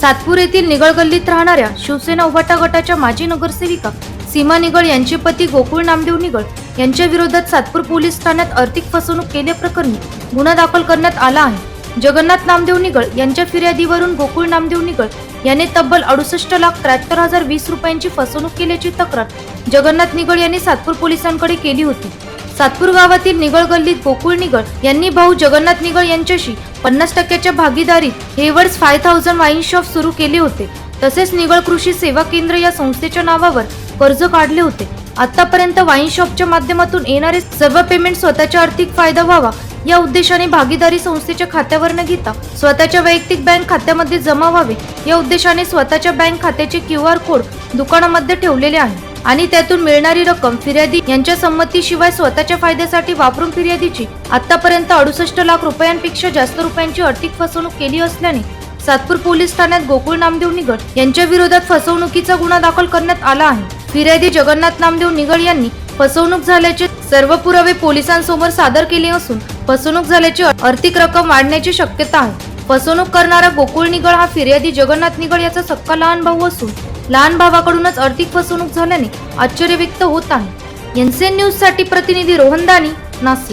सातपूर येथील निगळ गल्लीत राहणाऱ्या शिवसेना उभाटा गटाच्या माजी नगरसेविका सीमा निगळ यांचे पती गोकुळ नामदेव निगळ यांच्या विरोधात सातपूर पोलीस ठाण्यात आर्थिक फसवणूक केल्याप्रकरणी गुन्हा दाखल करण्यात आला आहे. जगन्नाथ नामदेव निगळ यांच्या फिर्यादीवरून गोकुळ नामदेव निगळ याने तब्बल अडुसष्ट लाख त्र्याहत्तर हजार वीस रुपयांची फसवणूक केल्याची तक्रार जगन्नाथ निगळ यांनी सातपूर पोलिसांकडे केली होती. सातपूर गावातील निगळ गल्लीत गोकुळ निगळ यांनी भाऊ जगन्नाथ निगळ यांच्याशी पन्नास टक्क्याच्या भागीदारीत Haywards five thousand wine shop सुरू केले होते. तसेच निगळ कृषी सेवा केंद्र या संस्थेच्या नावावर कर्ज काढले होते. आतापर्यंत वाईन शॉपच्या माध्यमातून येणारे सर्व पेमेंट स्वतःचा आर्थिक फायदा व्हावा या उद्देशाने भागीदारी संस्थेच्या खात्यावर न घेता स्वतःच्या वैयक्तिक बँक खात्यामध्ये जमा व्हावे या उद्देशाने स्वतःच्या बँक खात्याचे क्यू आर कोड दुकानामध्ये ठेवलेले आहे. आणि त्यातून मिळणारी रक्कम फिर्यादी यांच्या संमतीशिवाय स्वतःच्या फायद्यासाठी वापरून फिर्यादीची आतापर्यंत अडुसष्ट लाख रुपयांपेक्षा जास्त रुपयांची आर्थिक फसवणूक केली असल्याने सातपूर पोलीस ठाण्यात गोकुळ नामदेव निगड यांच्या विरोधात फसवणुकीचा गुन्हा दाखल करण्यात आला आहे. फिर्यादी जगन्नाथ नामदेव निगड यांनी फसवणूक झाल्याचे सर्व पुरावे पोलिसांसमोर सादर केले असून फसवणूक झाल्याची आर्थिक रक्कम वाढण्याची शक्यता आहे. फसवणूक करणारा गोकुळ निगड हा फिर्यादी जगन्नाथ निगड याचा सक्का लहान भाऊ असून लहान भावाकडूनच आर्थिक फसवणूक झाल्याने आश्चर्य व्यक्त होत आहे. एनसीएन न्यूजसाठी प्रतिनिधी रोहन दानी नाशिक.